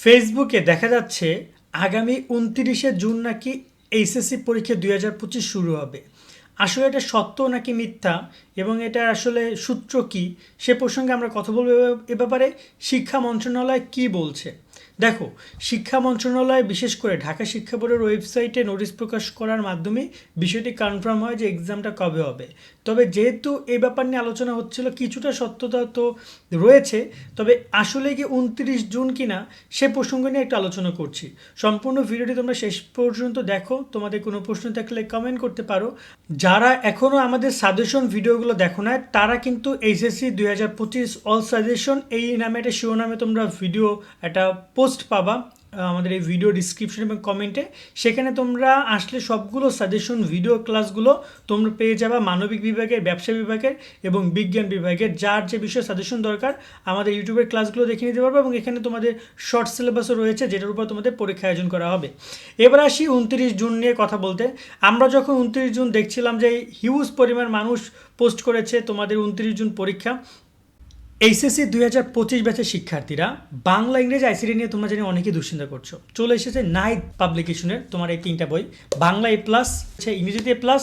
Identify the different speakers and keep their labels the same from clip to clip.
Speaker 1: ফেসবুকে দেখা যাচ্ছে আগামী উনতিরিশে জুন নাকি এইচএসসি পরীক্ষা দুই হাজার পঁচিশ শুরু হবে। আসলে এটা সত্য নাকি মিথ্যা? এবং এটা আসলে সূত্র কি? সে প্রসঙ্গে আমরা কথা বলব এ- ব্যাপারে। শিক্ষা মন্ত্রণালয় কি বলছে? দেখো, শিক্ষা মন্ত্রণালয়, বিশেষ করে ঢাকা শিক্ষা বোর্ডের ওয়েবসাইটে নোটিশ প্রকাশ করার মাধ্যমে বিষয়টি কনফার্ম হয় যে এক্সামটা কবে হবে। তবে যেহেতু এই ব্যাপার নিয়ে আলোচনা হচ্ছিল, কিছুটা সত্যতা তো রয়েছে, তবে আসলে কি উনত্রিশ জুন কিনা সে প্রসঙ্গ নিয়ে একটু আলোচনা করছি। সম্পূর্ণ ভিডিওটি তোমরা শেষ পর্যন্ত দেখো, তোমাদের কোনো প্রশ্ন থাকলে কমেন্ট করতে পারো। যারা এখনও আমাদের সাজেশন ভিডিওগুলো দেখো না তারা কিন্তু এইচএসসি দুই হাজার পঁচিশ অল সাজেশন এই নামে একটা শিরোনামে তোমরা ভিডিও, একটা পোস্ট পাবা আমাদের এই ভিডিও ডিসক্রিপশন এবং কমেন্টে সেখানে তোমরা আসলে সবগুলো সাজেশন ভিডিও ক্লাসগুলো তোমরা পেয়ে যাবা মানবিক বিভাগের, ব্যবসা বিভাগের এবং বিজ্ঞান বিভাগের। যার যে বিষয়ে সাজেশন দরকার, আমাদের ইউটিউবের ক্লাসগুলো দেখে নিতে পারবে এবং এখানে তোমাদের শর্ট সিলেবাসও রয়েছে, যেটার উপর তোমাদের পরীক্ষা আয়োজন করা হবে। এবার আসি উনত্রিশ জুন নিয়ে কথা বলতে। আমরা যখন উনত্রিশ জুন দেখছিলাম যে হিউজ পরিমাণ মানুষ পোস্ট করেছে তোমাদের উনত্রিশ জুন পরীক্ষা এইচএসসি দুই হাজার পঁচিশ ব্যাচের শিক্ষার্থীরা বাংলা, ইংরেজি আইসিডি নিয়ে তোমরা জানি অনেকেই দুশ্চিন্তা করছ। চলে এসেছে নাইট পাবলিকেশনের তোমার এই তিনটা বই। বাংলা এ প্লাস ইংরেজিতে এ প্লাস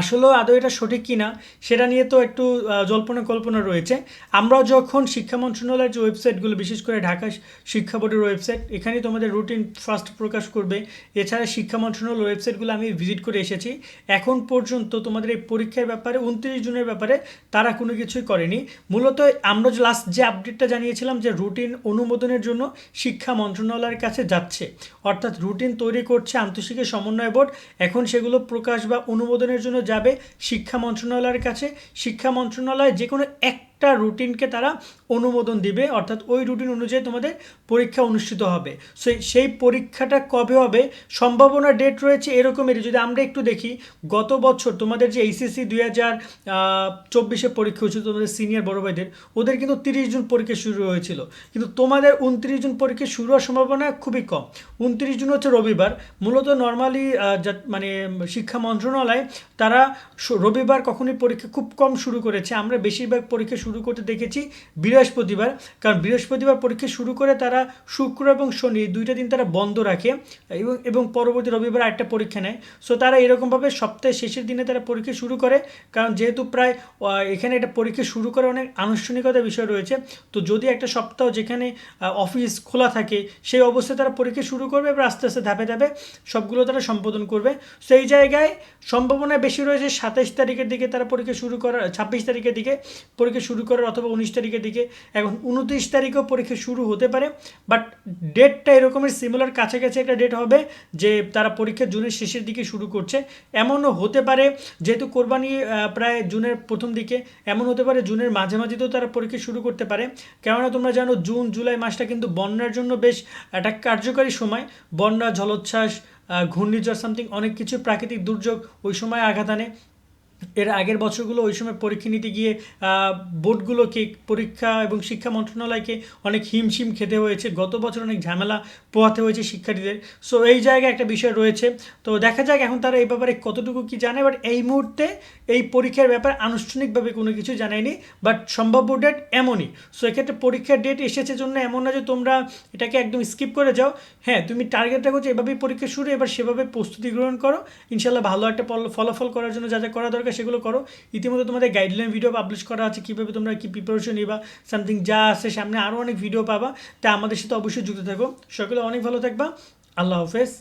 Speaker 1: আসলেও আদৌ এটা সঠিক কিনা, সেটা নিয়ে তো একটু জল্পনা কল্পনা রয়েছে। আমরাও যখন শিক্ষা মন্ত্রণালয়ের যে ওয়েবসাইটগুলো, বিশেষ করে ঢাকা শিক্ষা বোর্ডের ওয়েবসাইট এখানে তোমাদের রুটিন ফার্স্ট প্রকাশ করবে। এছাড়া শিক্ষা মন্ত্রণালয়ের ওয়েবসাইটগুলো আমি ভিজিট করে এসেছি। এখন পর্যন্ত তোমাদের এই পরীক্ষার ব্যাপারে, উনত্রিশ জুনের ব্যাপারে তারা কোনো কিছুই করেনি। মূলত আমরা যে লাস্ট যে আপডেটটা জানিয়েছিলাম যে রুটিন অনুমোদনের জন্য শিক্ষা মন্ত্রণালয়ের কাছে যাচ্ছে। অর্থাৎ রুটিন তৈরি করছে আন্তঃশিক্ষা সমন্বয় বোর্ড। এখন সেগুলো প্রকাশ বা অনুমোদনের জন্য যাবে শিক্ষা মন্ত্রণালয়ের কাছে। শিক্ষা মন্ত্রণালয় যে কোনো একটা রুটিনকে তারা অনুমোদন দিবে, অর্থাৎ ওই রুটিন অনুযায়ী তোমাদের পরীক্ষা অনুষ্ঠিত হবে। সেই সেই পরীক্ষাটা কবে হবে? সম্ভাবনা ডেট রয়েছে এরকমেরই। যদি আমরা একটু দেখি, গত বছর তোমাদের যে এইচএসসি দুই হাজার চব্বিশে পরীক্ষা হয়েছিল, তোমাদের সিনিয়র বড় ভাইদের, ওদের কিন্তু তিরিশ জুন পরীক্ষা শুরু হয়েছিল। কিন্তু তোমাদের উনত্রিশ জুন পরীক্ষা শুরু হওয়ার সম্ভাবনা খুবই কম। উনত্রিশ জুন হচ্ছে রবিবার। মূলত নর্মালি মানে শিক্ষা মন্ত্রণালয় তারা রবিবার কখনোই পরীক্ষা খুব কম শুরু করেছে। আমরা বেশিরভাগ পরীক্ষা শুরু করতে দেখেছি বৃহস্পতিবার। কারণ বৃহস্পতিবার পরীক্ষা শুরু করে তারা শুক্র এবং শনি দুইটা দিন তারা বন্ধ রাখে এবং এবং পরবর্তী রবিবার একটা পরীক্ষা নেয়। সো তারা এরকমভাবে সপ্তাহের শেষের দিনে তারা পরীক্ষা শুরু করে। কারণ যেহেতু প্রায় এখানে একটা পরীক্ষা শুরু করে অনেক আনুষ্ঠানিকতা বিষয় রয়েছে। তো যদি একটা সপ্তাহ যেখানে অফিস খোলা থাকে, সেই অবস্থায় তারা পরীক্ষা শুরু করবে এবার আস্তে আস্তে ধাপে ধাপে সবগুলো তারা সম্পাদন করবে। সেই জায়গায় সম্ভাবনা বেশি রয়েছে সাতাইশ তারিখের দিকে তারা পরীক্ষা শুরু করার ছাব্বিশ তারিখের দিকে পরীক্ষা শুরু করার অথবা উনিশ তারিখের দিকে এখন উনত্রিশ তারিখেও পরীক্ষা শুরু হতে পারে। বাট ডেটটা এরকমের সিমিলার কাছাকাছি একটা ডেট হবে যে তারা পরীক্ষা জুনের শেষের দিকে শুরু করছে। এমনও হতে পারে, যেহেতু কোরবানি প্রায় জুনের প্রথম দিকে, এমন হতে পারে জুনের মাঝামাঝিতেও তারা পরীক্ষা শুরু করতে পারে। কেননা তোমরা জানো, জুন, জুলাই মাসটা কিন্তু বন্যার জন্য বেশ একটা কার্যকারী সময়। বন্যা, জলোচ্ছ্বাস ঘূর্ণিঝড় সামথিং অনেক কিছু প্রাকৃতিক দুর্যোগ ওই সময় আঘাত আনে। এর আগের বছরগুলো ওই সময় পরীক্ষা নিতে গিয়ে বোর্ডগুলোকে পরীক্ষা এবং শিক্ষা মন্ত্রণালয়কে অনেক হিমশিম খেতে হয়েছে। গত বছর অনেক ঝামেলা পোহাতে হয়েছে শিক্ষার্থীদের। সো এই জায়গায় একটা বিষয় রয়েছে। তো, দেখা যাক এখন তারা এই ব্যাপারে কতটুকু কি জানে। বাট এই মুহূর্তে এই পরীক্ষার ব্যাপারে আনুষ্ঠানিকভাবে কোনো কিছু জানায়নি। বাট সম্ভাব্য ডেট এমনই। সো এক্ষেত্রে পরীক্ষার ডেট এসেছে জন্য এমন না যে তোমরা এটাকে একদম স্কিপ করে যাও। হ্যাঁ তুমি টার্গেটটা যে এভাবেই পরীক্ষা শুরু, এবার সেভাবে প্রস্তুতি গ্রহণ করো। ইনশাল্লাহ ভালো একটা ফলাফল করার জন্য যা যা করা দরকার সেগুলো করো। ইতিমধ্যে তোমাদের গাইডলাইন ভিডিও পাবলিশ করা আছে, কীভাবে তোমরা কী প্রিপারেশন নিবা সামথিং যা আছে সামনে আরও অনেক ভিডিও পাবা। তা আমাদের সাথে অবশ্যই যুক্ত থাকো। সকলে অনেক ভালো থাকবা। আল্লাহ হাফেজ।